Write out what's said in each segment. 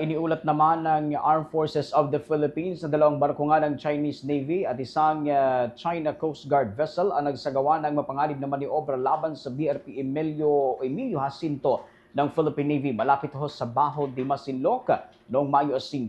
Iniulat naman ng Armed Forces of the Philippines na dalawang barko nga ng Chinese Navy at isang uh, China Coast Guard vessel ang nagsagawa ng mapanganib na maniobra laban sa BRP Emilio, Emilio Jacinto ng Philippine Navy malapit ho sa Baho de Masinloc noong Mayo 5.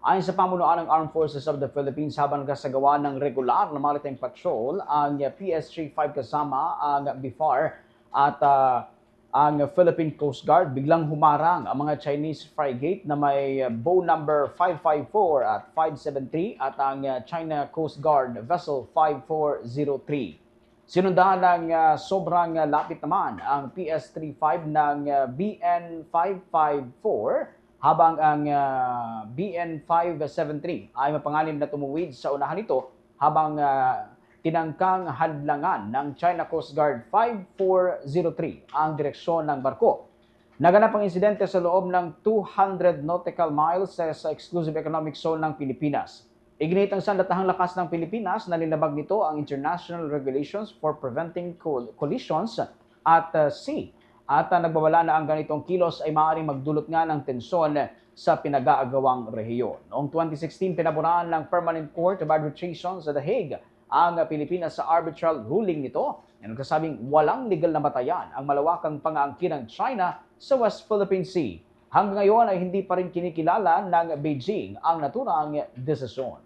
Ayon sa pamunuan ng Armed Forces of the Philippines habang nagsagawa ng regular na maritime patrol ang uh, PS-35 kasama ang BIFAR at uh, ang Philippine Coast Guard biglang humarang ang mga Chinese frigate na may uh, bow number 554 at 573 at ang uh, China Coast Guard vessel 5403. Sinundahan ng uh, sobrang lapit naman ang PS-35 ng uh, BN-554 habang ang uh, BN-573 ay mapanganib na tumuwid sa unahan nito habang uh, tinangkang hadlangan ng China Coast Guard 5403 ang direksyon ng barko. Naganap ang insidente sa loob ng 200 nautical miles sa, exclusive economic zone ng Pilipinas. Iginit ang sandatahang lakas ng Pilipinas na linabag nito ang international regulations for preventing col- collisions at uh, sea. At uh, nagbabala na ang ganitong kilos ay maaaring magdulot nga ng tensyon sa pinag-aagawang rehiyon. Noong 2016, pinaburaan ng Permanent Court of Arbitration sa The Hague ang Pilipinas sa arbitral ruling nito na nagsasabing walang legal na batayan ang malawakang pangaangkin ng China sa West Philippine Sea. Hanggang ngayon ay hindi pa rin kinikilala ng Beijing ang naturang desisyon.